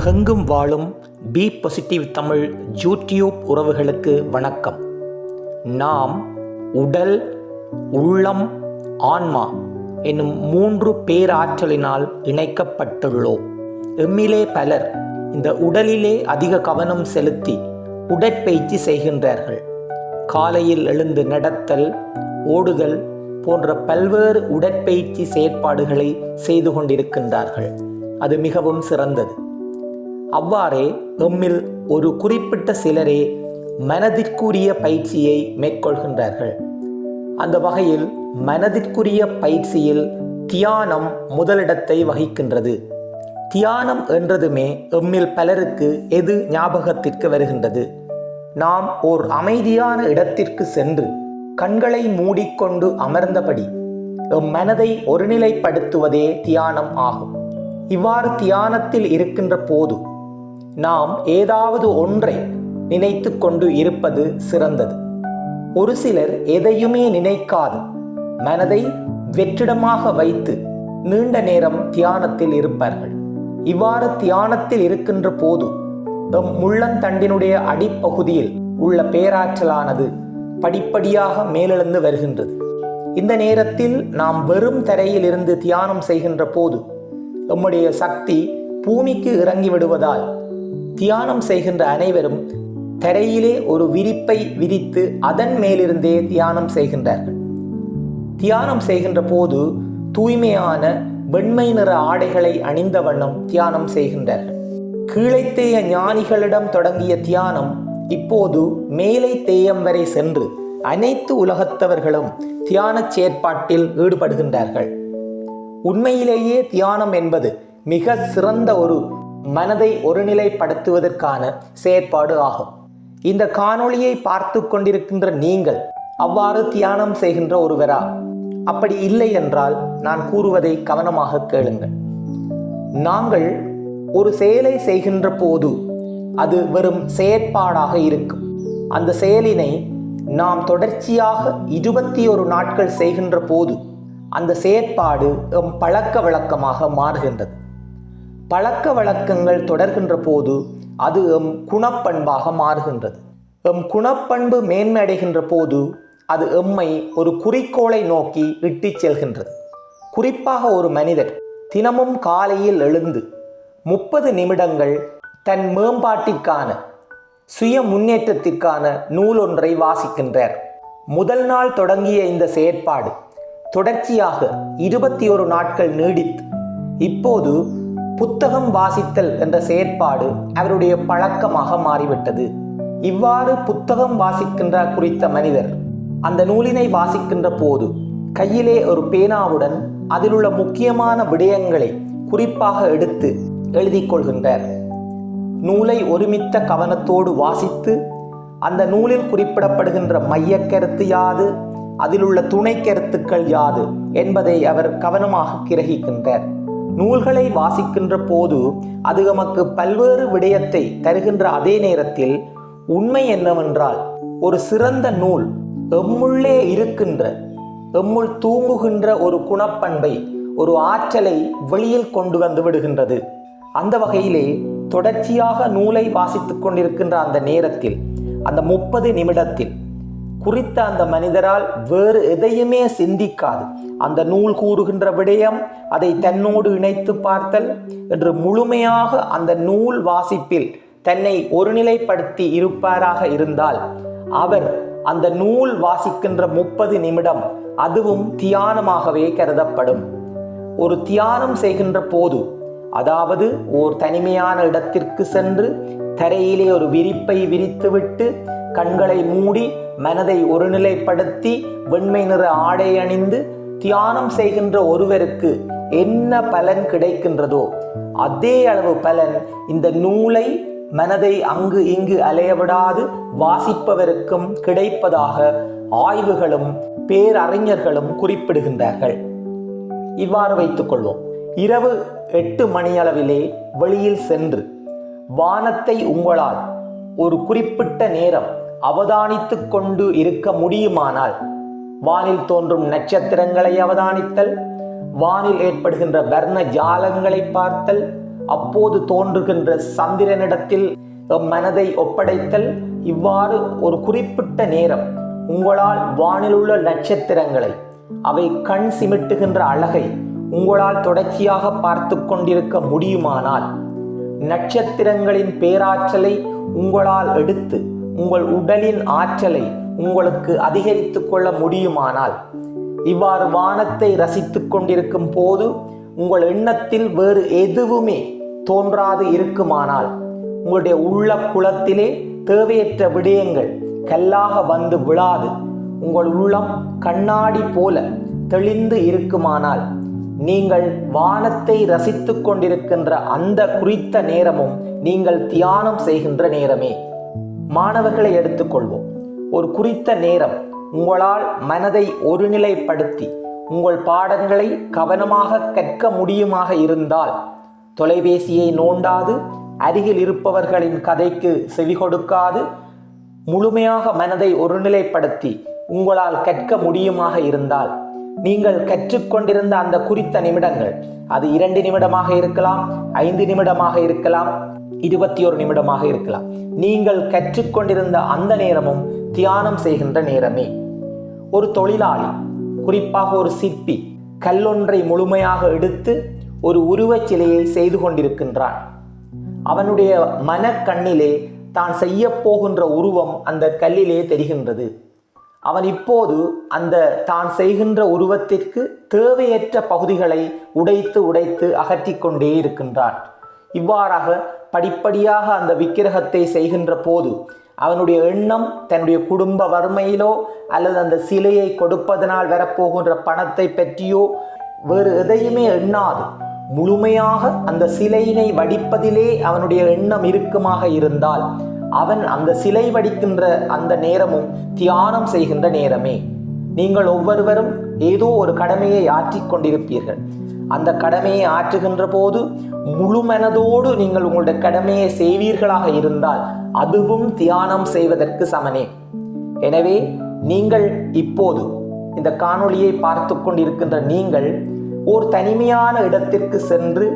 உலகெங்கும் வாழும் B positive Tamil YouTube உறவுகளுக்கு வணக்கம். நாம் உடல் உள்ளம் ஆன்மா என்னும் மூன்று பேராற்றலினால் இணைக்கப்பட்டுள்ளோம். எம்மிலே பலர் இந்த உடலிலே அதிக கவனம் செலுத்தி உடற்பயிற்சி செய்கின்றார்கள். காலையில் எழுந்து நடத்தல் ஓடுதல் போன்ற பல்வேறு உடற்பயிற்சி செயற்பாடுகளை செய்து கொண்டிருக்கின்றார்கள். அது மிகவும் சிறந்தது. அவ்வாறே எம்மில் ஒரு குறிப்பிட்ட சிலரே மனதிற்குரிய பயிற்சியை மேற்கொள்கின்றார்கள். அந்த வகையில் மனதிற்குரிய பயிற்சியில் தியானம் முதலிடத்தை வகிக்கின்றது. தியானம் என்றதுமே எம்மில் பலருக்கு எது ஞாபகத்திற்கு வருகின்றது? நாம் ஓர் அமைதியான இடத்திற்கு சென்று கண்களை மூடிக்கொண்டு அமர்ந்தபடி எம் மனதை ஒருநிலைப்படுத்துவதே தியானம் ஆகும். இவ்வாறு தியானத்தில் இருக்கின்ற போது நாம் ஏதாவது ஒன்றை நினைத்து கொண்டு இருப்பது சிறந்தது. ஒரு சிலர் எதையுமே நினைக்காது மனதை வெற்றிடமாக வைத்து நீண்ட நேரம் தியானத்தில் இருப்பார்கள். இவ்வாறு தியானத்தில் இருக்கின்ற போது எம் முள்ளந்தண்டினுடைய அடிப்பகுதியில் உள்ள பேராற்றலானது படிப்படியாக மேலெழுந்து வருகின்றது. இந்த நேரத்தில் நாம் வெறும் தரையில் இருந்து தியானம் செய்கின்ற போது நம்முடைய சக்தி பூமிக்கு இறங்கி விடுவதால் தியானம் செய்கின்ற அனைவரும் தரையிலே ஒரு விரிப்பை விரித்து அதன் மேலிருந்தே தியானம் செய்கின்றார்கள். தியானம் செய்கின்ற போது தூய்மையான வெண்மை நிற ஆடைகளை அணிந்த வண்ணம் தியானம் செய்கின்றார்கள். கீழைத்தேய ஞானிகளிடம் தொடங்கிய தியானம் இப்போது மேலை தேயம் வரை சென்று அனைத்து உலகத்தவர்களும் தியான செயற்பாட்டில் ஈடுபடுகின்றார்கள். உண்மையிலேயே தியானம் என்பது மிக சிறந்த ஒரு மனதை ஒருநிலைப்படுத்துவதற்கான செயற்பாடு ஆகும். இந்த காணொளியை பார்த்து கொண்டிருக்கின்ற நீங்கள் அவ்வாறு தியானம் செய்கின்ற ஒருவரா? அப்படி இல்லை என்றால் நான் கூறுவதை கவனமாக கேளுங்கள். நாங்கள் ஒரு செயலை செய்கின்ற போது அது வெறும் செயற்பாடாக இருக்கும். அந்த செயலினை நாம் தொடர்ச்சியாக இருபத்தி ஒரு நாட்கள் செய்கின்ற போது அந்த செயற்பாடு எம் பழக்க வழக்கமாக மாறுகின்றது. பழக்க வழக்கங்கள் தொடர்கின்ற போது அது எம் குணப்பண்பாக மாறுகின்றது. எம் குணப்பண்பு மேன்மை அடைகின்ற போது அது எம்மை ஒரு குறிக்கோளை நோக்கி இட்டுச் செல்கின்றது. குறிப்பாக ஒரு மனிதர் தினமும் காலையில் எழுந்து முப்பது நிமிடங்கள் தன் மேம்பாட்டிற்கான சுய முன்னேற்றத்திற்கான நூல் ஒன்றை வாசிக்கின்றார். முதல் நாள் தொடங்கிய இந்த செயற்பாடு தொடர்ச்சியாக இருபத்தி ஒரு நாட்கள் நீடித்து இப்போது புத்தகம் வாசித்தல் என்ற செயற்பாடு அவருடைய பழக்கமாக மாறிவிட்டது. இவ்வாறு புத்தகம் வாசிக்கின்ற குறித்த மனிதர் அந்த நூலினை வாசிக்கின்ற போது கையிலே ஒரு பேனாவுடன் அதிலுள்ள முக்கியமான விடயங்களை குறிப்பாக எடுத்து எழுதி கொள்கின்றார். நூலை ஒருமித்த கவனத்தோடு வாசித்து அந்த நூலில் குறிப்பிடப்படுகின்ற மையக்கருத்து யாது அதிலுள்ள துணை கருத்துக்கள் யாது என்பதை அவர் கவனமாக கிரகிக்கின்றார். நூல்களை வாசிக்கின்ற போது அது நமக்கு பல்வேறு விடயத்தை தருகின்ற அதே நேரத்தில் உண்மை என்னவென்றால் ஒரு சிறந்த நூல் எம்முள்ளே இருக்கின்ற எம்முள் தூங்குகின்ற ஒரு குணப்பண்பை ஒரு ஆற்றலை வெளியில் கொண்டு வந்து விடுகின்றது. அந்த வகையிலே தொடர்ச்சியாக நூலை வாசித்துக் கொண்டிருக்கின்ற அந்த நேரத்தில் அந்த முப்பது நிமிடத்தில் குறித்த அந்த மனிதரால் வேறு எதையுமே சிந்திக்காது. அந்த நூல் கூறுகின்ற விடயம் அதை தன்னோடு இணைத்து பார்த்தல் என்று முழுமையாக அந்த நூல் வாசிப்பில் தன்னை ஒருநிலைப்படுத்தி இருப்பாராக இருந்தால் அவர் அந்த நூல் வாசிக்கின்ற முப்பது நிமிடம் அதுவும் தியானமாகவே கருதப்படும். ஒரு தியானம் செய்கின்ற போது அதாவது ஓர் தனிமையான இடத்திற்கு சென்று தரையிலே ஒரு விரிப்பை விரித்துவிட்டு கண்களை மூடி மனதை ஒருநிலைப்படுத்தி வெண்மை நிற ஆடை அணிந்து தியானம் செய்கின்ற ஒருவருக்கு என்ன பலன் கிடைக்கின்றதோ அதே அளவு பலன் இந்த நூலை மனதை அங்கு இங்கு அலையவிடாது வாசிப்பவருக்கும் கிடைப்பதாக ஆய்வுகளும் பேரறிஞர்களும் குறிப்பிடுகின்றார்கள். இவ்வாறு வைத்துக் கொள்வோம். இரவு எட்டு மணியளவிலே வெளியில் சென்று வானத்தை உங்களால் ஒரு குறிப்பிட்ட நேரம் அவதானித்து கொண்டு இருக்க முடியுமானால் வானில் தோன்றும் நட்சத்திரங்களை அவதானித்தல் வானில் ஏற்படுகின்ற வர்ண ஜாலங்களை பார்த்தல் அப்போது தோன்றுகின்ற சந்திரனிடத்தில் எம் மனதை ஒப்படைத்தல் இவ்வாறு ஒரு குறிப்பிட்ட நேரம் உங்களால் வானிலுள்ள நட்சத்திரங்களை அவை கண் சிமிட்டுகின்ற அழகை உங்களால் தொடர்ச்சியாக பார்த்து கொண்டிருக்க முடியுமானால் நட்சத்திரங்களின் பேராற்றலை உங்களால் எடுத்து உங்கள் உடலின் ஆற்றலை உங்களுக்கு அதிகரித்து கொள்ள முடியுமானால் இவ்வாறு வானத்தை ரசித்துக் கொண்டிருக்கும் போது உங்கள் எண்ணத்தில் வேறு எதுவுமே தோன்றாது இருக்குமானால் உங்களுடைய உள்ள குளத்திலே தேவையற்ற விடயங்கள் கல்லாக வந்து விழாது. உங்கள் உள்ளம் கண்ணாடி போல தெளிந்து இருக்குமானால் நீங்கள் வானத்தை ரசித்துக் கொண்டிருக்கின்ற அந்த குறித்த நேரமும் நீங்கள் தியானம் செய்கின்ற நேரமே. மாணவர்களை எடுத்துக்கொள்வோம். ஒரு குறித்த நேரம் உங்களால் மனதை ஒருநிலைப்படுத்தி உங்கள் பாடங்களை கவனமாக கற்க முடியுமாக இருந்தால் தொலைபேசியை நோண்டாது அருகில் இருப்பவர்களின் கதைக்கு செவி கொடுக்காது முழுமையாக மனதை ஒருநிலைப்படுத்தி உங்களால் கற்க முடியுமாக இருந்தால் நீங்கள் கற்றுக்கொண்டிருந்த அந்த குறித்த நிமிடங்கள். அது இரண்டு நிமிடமாக இருக்கலாம் ஐந்து நிமிடமாக இருக்கலாம் இருபத்தி ஒரு நிமிடமாக இருக்கலாம். நீங்கள் கற்றுக்கொண்டிருந்த அந்த நேரமும் தியானம் செய்கின்ற நேரமே. ஒரு தொழிலாளி குறிப்பாக ஒரு சிற்பி கல்லொன்றை முழுமையாக எடுத்து ஒரு உருவச் சிலையை செய்து கொண்டிருக்கின்றான். அவனுடைய மனக்கண்ணிலே தான் செய்ய போகின்ற உருவம் அந்த கல்லிலே தெரிகின்றது. அவன் இப்போது அந்த தான் செய்கின்ற உருவத்திற்கு தேவையற்ற பகுதிகளை உடைத்து உடைத்து அகற்றிக்கொண்டே இருக்கின்றான். இவ்வாறாக படிப்படியாக அந்த விக்கிரகத்தை செய்கின்ற போது அவனுடைய எண்ணம் தன்னுடைய குடும்ப வறுமையிலோ அல்லது அந்த சிலையை கொடுப்பதனால் வரப்போகின்ற பணத்தை பற்றியோ வேறு எதையுமே எண்ணாது. முழுமையாக அந்த சிலையினை வடிப்பதிலே அவனுடைய எண்ணம் இருக்குமாக இருந்தால் அவன் அந்த சிலை வடிக்கின்ற அந்த நேரமும் தியானம் செய்கின்ற நேரமே. நீங்கள் ஒவ்வொருவரும் ஏதோ ஒரு கடமையை ஆற்றிக் கொண்டிருப்பீர்கள். அந்த கடமையை ஆற்றுகின்ற போது முழு மனதோடு நீங்கள் உங்களுடைய கடமையை செய்வீர்களாக இருந்தால் அதுவும் தியானம் செய்வதற்கு சமனே. எனவே நீங்கள் இப்போது இந்த காணொளியை பார்த்து கொண்டிருக்கின்ற நீங்கள் ஓர் தனிமையான இடத்திற்கு சென்று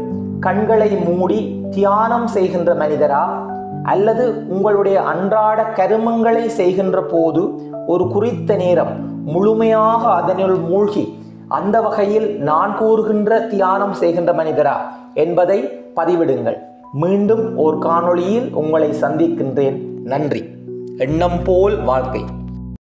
கண்களை மூடி தியானம் செய்கின்ற மனிதரா? அல்லது உங்களுடைய அன்றாட கருமங்களை செய்கின்ற போது ஒரு குறித்த நேரம் முழுமையாக அதனுள் மூழ்கி அந்த வகையில் நான் கூறுகின்ற தியானம் செய்கின்ற மனிதரா என்பதை பதிவிடுங்கள். மீண்டும் ஒரு காணொளியில் உங்களை சந்திக்கின்றேன். நன்றி. எண்ணம் போல் வாழ்க்கை.